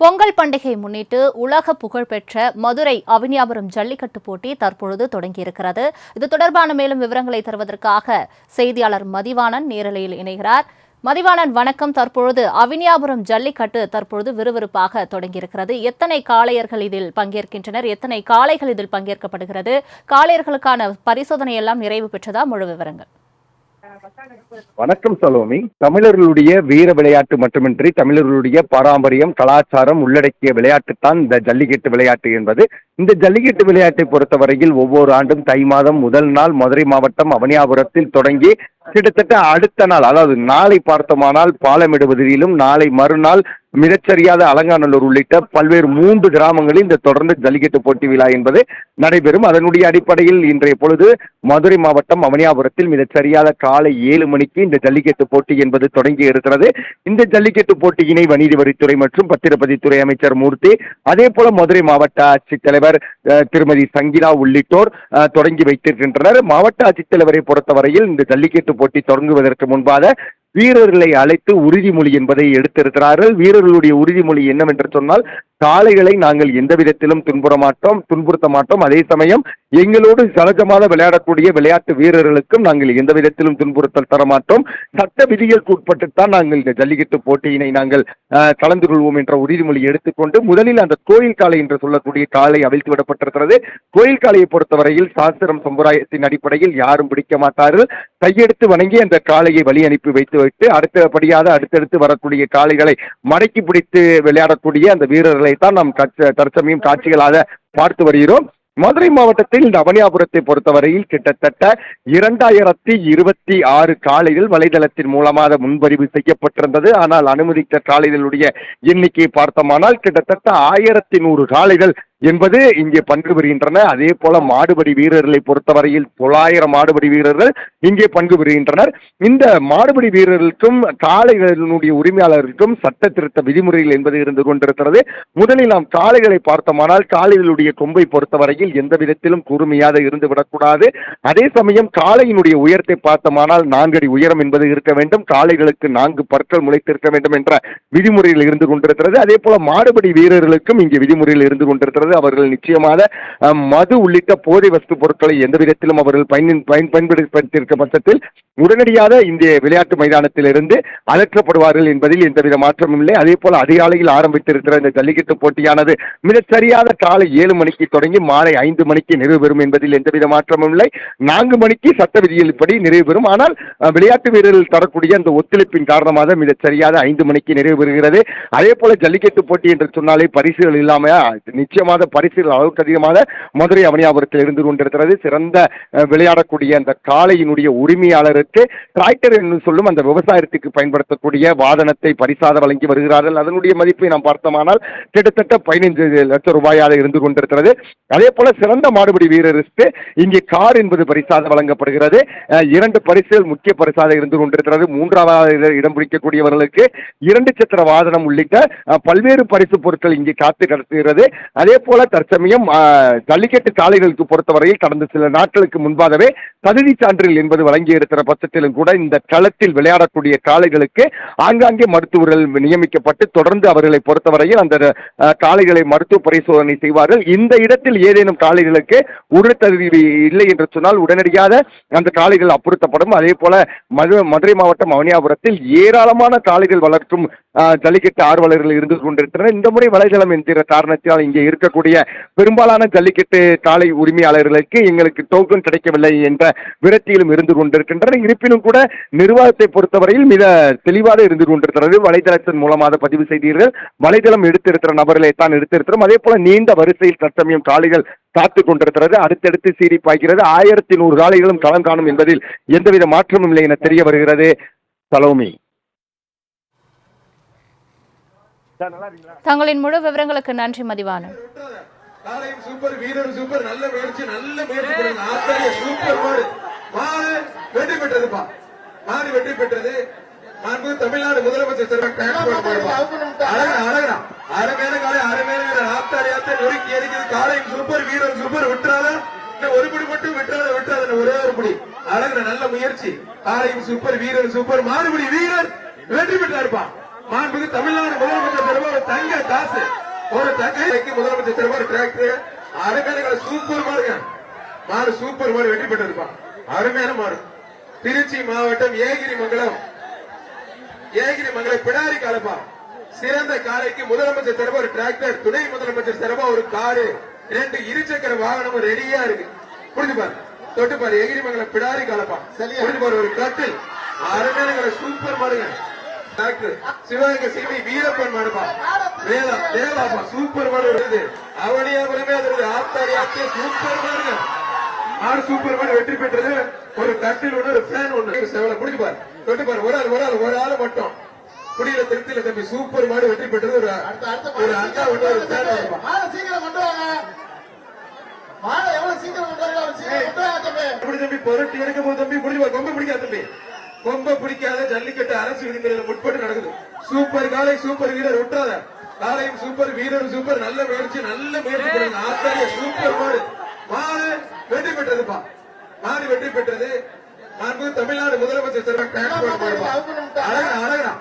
பொங்கல் பண்டிகை முன்னிட்டு உலக புகழ்பெற்ற மதுரை அவினியாபுரம் ஜல்லிக்கட்டு போட்டி தற்பொழுது தொடங்கியிருக்கிறது. இது தொடர்பான மேலும் விவரங்களை தருவதற்காக செய்தியாளர் மதிவாணன் நேரலையில் இணைகிறார். மதிவாணன் வணக்கம். தற்பொழுது அவினியாபுரம் ஜல்லிக்கட்டு தற்பொழுது விறுவிறுப்பாக தொடங்கியிருக்கிறது. எத்தனை காளையர்கள் இதில் பங்கேற்கின்றனர்? எத்தனை காளைகள் இதில் பங்கேற்கப்படுகிறது? காளையர்களுக்கான பரிசோதனை எல்லாம் நிறைவு பெற்றதா? முழு விவரங்கள். வணக்கம் சலோமி. தமிழர்களுடைய வீர விளையாட்டு மட்டுமின்றி தமிழர்களுடைய பாரம்பரியம் கலாச்சாரம் உள்ளடக்கிய விளையாட்டு தான் இந்த ஜல்லிக்கட்டு விளையாட்டு என்பது. இந்த ஜல்லிக்கட்டு விளையாட்டை பொறுத்தவரையில் ஒவ்வொரு ஆண்டும் தை மாதம் முதல் நாள் மதுரை மாவட்டம் அவனியாபுரத்தில் தொடங்கி கிட்டத்தட்ட அடுத்த நாள் அதாவது நாளை பார்த்தோமானால் பகுதியிலும் நாளை மறுநாள் மிகச்சரியாத அலங்காநல்லூர் உள்ளிட்ட பல்வேறு மூன்று கிராமங்களில் இந்த தொடர்ந்து ஜல்லிக்கட்டு போட்டி விழா என்பது நடைபெறும். அதனுடைய அடிப்படையில் இன்றைய பொழுது மதுரை மாவட்டம் அவனியாபுரத்தில் மிகச்சரியாத காலை ஏழு மணிக்கு இந்த ஜல்லிக்கட்டு போட்டி என்பது தொடங்கி இருக்கிறது. இந்த ஜல்லிக்கட்டு போட்டியினை வணிகவரித்துறை மற்றும் பத்திரப்பதித்துறை அமைச்சர் மூர்த்தி அதே போல மதுரை மாவட்ட ஆட்சித்தலைவர் திருமதி சங்கீதா உள்ளிட்டோர் தொடங்கி வைத்திருக்கின்றனர். மாவட்ட ஆட்சித்தலைவரை பொறுத்தவரையில் இந்த ஜல்லிக்கட்டு போட்டி தொடங்குவதற்கு முன்பாக வீரர்களை அழைத்து உறுதிமொழி என்பதை எடுத்திருக்கிறார்கள். வீரர்களுடைய உறுதிமொழி என்னவென்று சொன்னால் காளைகளை நாங்கள் எந்த விதத்திலும் துன்புற மாட்டோம் துன்புறுத்த மாட்டோம். அதே சமயம் எங்களோடு சகஜமாக விளையாடக்கூடிய விளையாட்டு வீரர்களுக்கும் நாங்கள் எந்த விதத்திலும் துன்புறுத்தல் தர மாட்டோம் சட்ட விதிகளுக்கு உட்பட்டுத்தான் நாங்கள் இந்த ஜல்லிக்கட்டு போட்டியினை நாங்கள் கலந்து கொள்வோம் என்ற உறுதிமொழி எடுத்துக்கொண்டு முதலில் அந்த கோயில் காளை என்று சொல்லக்கூடிய காளை அவிழ்த்து விடப்பட்டிருக்கிறது. கோயில் காளையை பொறுத்தவரையில் சாஸ்திரம் சம்பிரதாயத்தின் அடிப்படையில் யாரும் பிடிக்க மாட்டார்கள். கையெடுத்து வணங்கி அந்த காளையை வழி அனுப்பி வைத்து விட்டு அடுத்தபடியாக அடுத்தடுத்து வரக்கூடிய காளைகளை மடக்கி பிடித்து விளையாடக்கூடிய அந்த வீரர்களை தான் நாம் கட்ச- தற்சமயம் காட்சிகளாக பார்த்து வருகிறோம். மதுரை மாவட்டத்தில் இந்த பொறுத்தவரையில் கிட்டத்தட்ட இரண்டாயிரத்தி இருபத்தி ஆறு காளைகள் வலைதளத்தின் மூலமாக முன்பதிவு செய்யப்பட்டிருந்தது. ஆனால் அனுமதித்த காளைகளுடைய எண்ணிக்கையை பார்த்தோமானால் கிட்டத்தட்ட ஆயிரத்தி நூறு காளைகள் என்பது இங்கே பங்கு பெறுகின்றன. அதே போல மாடுபடி வீரர்களை பொறுத்தவரையில் தொள்ளாயிரம் மாடுபடி வீரர்கள் இங்கே பங்கு பெறுகின்றனர். இந்த மாடுபடி வீரர்களுக்கும் காளைகளினுடைய உரிமையாளர்களுக்கும் சட்ட திருத்த விதிமுறைகள் என்பது இருந்து கொண்டிருக்கிறது. முதலில் நாம் காளைகளை பார்த்தோமானால் காளைகளுடைய கொம்பை பொறுத்தவரையில் எந்த விதத்திலும் கூர்மையாக இருந்து விடக்கூடாது. அதே சமயம் காளையினுடைய உயரத்தை பார்த்தோமானால் நான்கு அடி உயரம் என்பது இருக்க வேண்டும். காளைகளுக்கு நான்கு பற்கள் முளைத்திருக்க வேண்டும் என்ற விதிமுறையில் இருந்து கொண்டிருக்கிறது. அதே போல மாடுபடி வீரர்களுக்கும் இங்கே விதிமுறையில் இருந்து கொண்டிருக்கிறது. அவர்கள் நிச்சயமாக மது உள்ளிட்ட போதை வஸ்து பொருட்களை எந்த விதத்திலும் அவர்கள் பயன் பயன் பட்சத்தில் உடனடியாக இந்திய விளையாட்டு மைதானத்திலிருந்து அகற்றப்படுவார்கள் என்பதில் எந்தவித மாற்றமும் இல்லை. அதே போல அதிகாலையில் ஆரம்பித்திருக்கிற இந்த ஜல்லிக்கட்டு போட்டியானது மிகச்சரியாத காலை ஏழு மணிக்கு தொடங்கி மாலை ஐந்து மணிக்கு நிறைவு பெறும் என்பதில் எந்தவித மாற்றமும் இல்லை. நான்கு மணிக்கு சட்ட விதிகளின்படி நிறைவு பெறும். ஆனால் விளையாட்டு வீரர்கள் தரக்கூடிய அந்த ஒத்துழைப்பின் காரணமாக மிகச்சரியாக ஐந்து மணிக்கு நிறைவு பெறுகிறது. அதே போல ஜல்லிக்கட்டு போட்டி என்று சொன்னாலே பரிசுகள் இல்லாம நிச்சயமாக பரிசுகள் அளவுக்கு அதிகமாக மதுரை அவனியாபுரத்தில் இருந்து கொண்டிருக்கிறது. சிறந்த விளையாடக்கூடிய அந்த காளையினுடைய உரிமையாளருக்கு டிராக்டர் என்று சொல்லும் அந்த விவசாயத்துக்கு பயன்படுத்தக்கூடிய வாதனத்தை பரிசாக வழங்கி வருகிறார்கள். அதனுடைய மதிப்பை நாம் பார்த்தோமானால் கிட்டத்தட்ட பதினைந்து லட்சம் ரூபாயாக இருந்து கொண்டிருக்கிறது. அதே போல சிறந்த மாடுபிடி வீரருக்கு இங்கே கார் என்பது பரிசாக வழங்கப்படுகிறது. இரண்டு பரிசுகள் முக்கிய பரிசாக இருந்து கொண்டிருக்கிறது. மூன்றாவது இடம் பிடிக்கக்கூடியவர்களுக்கு இரண்டு சக்கர வாகனம் உள்ளிட்ட பல்வேறு பரிசு பொருட்கள் இங்கே காத்து கடத்துகிறது அதே போல தற்சமயம் ஜல்லிக்கட்டு காளைகளுக்கு பொறுத்தவரையில் கடந்த சில நாட்களுக்கு முன்பாகவே தகுதி சான்றிதழ் என்பது வழங்கி இருக்கிற பட்சத்திலும் கூட இந்த களத்தில் விளையாடக்கூடிய காளைகளுக்கு ஆங்காங்கே மருத்துவர்கள் நியமிக்கப்பட்டு தொடர்ந்து அவர்களை பொறுத்தவரையில் அந்த காளைகளை மருத்துவ பரிசோதனை செய்வார்கள். இந்த இடத்தில் ஏதேனும் காளைகளுக்கு உடல் தகுதி இல்லை என்று சொன்னால் உடனடியாக அந்த காளைகள் அப்புறத்தப்படும். அதே போல மது மதுரை மாவட்டம் அவனியாபுரத்தில் ஏராளமான காளைகள் வளர்க்கும் ஜல்லிக்கட்டு ஆர்வலர்கள் இருந்து கொண்டிருக்கிறனர் இந்த முறை வலைதளம் என்கிற காரணத்தால் இங்கே இருக்கக்கூடிய பெரும்பாலான ஜல்லிக்கட்டு காளை உரிமையாளர்களுக்கு எங்களுக்கு டோக்கன் கிடைக்கவில்லை என்ற விரக்தியிலும் இருந்து கொண்டிருக்கின்றனர். இருப்பினும் கூட நிர்வாகத்தை பொறுத்தவரையில் மிக தெளிவாக இருந்து கொண்டிருக்கிறது வலைதளத்தின் மூலமாக பதிவு செய்தீர்கள். வலைதளம் எடுத்திருக்கிற நபர்களை தான் எடுத்திருக்கிறோம். அதே போல நீண்ட வரிசையில் தற்சமயம் காளைகள் காத்து கொண்டிருக்கிறது. அடுத்தடுத்து சீறி பாய்கிறது. ஆயிரத்தி நூறு காளைகளும் களம் காணும் என்பதில் எந்தவித மாற்றமும் இல்லை என தெரிய வருகிறது. சலோமி. தங்களின் முழு விவரங்களுக்கு நன்றி காலையும் சூப்பர் வீரரும் சூப்பர். நல்ல முயற்சி நல்ல முயற்சி. சூப்பர் மாடு வெற்றி பெற்றதுப்பா. மாடு வெற்றி பெற்றது. மாண்பு தமிழ்நாடு முதலமைச்சர் நொறுக்கி எரிக்குது. காலையும் சூப்பர் வீரர் சூப்பர் விட்டுறாத ஒரு பிடி மட்டும் விட்டுறாத விட்டுறாத ஒரே ஒரு பிடி. அழகுற நல்ல முயற்சி. காலையும் சூப்பர் வீரர் சூப்பர் மாறுபடி வீரர் வெற்றி பெற்றாருப்பா. மாண்புக்கு தமிழ்நாடு முதலமைச்சர் சார்பா ஒரு தங்க காசு. ஒரு தங்க முதலமைச்சர் சார்பா ஒரு டிராக்டர் அருமையான சூப்பர் மாடுங்க. மாடு சூப்பர் மாடு வெற்றி பெற்றிருப்பான் அருமையான மாடு திருச்சி மாவட்டம் ஏகிரி மங்கலம் ஏகிரி மங்கலம் பிடாரி காலப்பா. சிறந்த காலைக்கு முதலமைச்சர் சார்பா ஒரு டிராக்டர் துணை முதலமைச்சர் சார்பா ஒரு காரு ரெண்டு இருசக்கர வாகனமும் ரெடியா இருக்கு. புரிஞ்சு பாரு. தொட்டு பாரு எகிரி மங்கலம் பிடாரி காலப்பா. புரிஞ்சு பாரு ஒரு கட்டில். அருமையான சூப்பர் மாடுங்க. டாக்டர் சிவகங்கை சிவி வீரப்பன் மாடுப்பா. வேலா வேலாப்பா சூப்பர் மாடு வருது. அவனியாபுரமே அது வருது. ஆத்தாரி ஆத்தே சூப்பர் மாடுங்க. ஆறு சூப்பர் மாடு வெற்றி பெற்றது. ஒரு கட்டில் ஒண்ணு ஒரு ஃபேன் ஒண்ணு. செவல புடிச்சு பாரு. தொட்டு பாரு. ஒரு ஆள் ஒரு ஆள் ஒரு ஆள் மட்டும். புடியில திருப்தியில தம்பி சூப்பர் மாடு வெற்றி பெற்றது. ஒரு ஒரு அண்ணா ஒண்ணு ஒரு ஃபேன் சீக்கிரம் கொண்டு வாங்க. மாலை எவ்வளவு சீக்கிரம் கொண்டு தம்பி. புரட்டி எடுக்க போது தம்பி புடிச்சு பாரு. கொம்ப பிடிக்காத தம்பி. கொம்ப பிடிக்காத ஜல்லிக்கட்டு அரசு விதிமுறையில முற்பட்டு நடக்குது. சூப்பர் காலை சூப்பர் வீரர் விட்டுறாத காலையும் சூப்பர் வீரரும் சூப்பர். நல்ல முயற்சி நல்ல முயற்சி. சூப்பர் மாடு மாடு வெற்றி பெற்றதுப்பா. மாடு வெற்றி பெற்றது. மாண்பு தமிழ்நாடு முதலமைச்சர் மாடுப்பா அழகா. அழகா.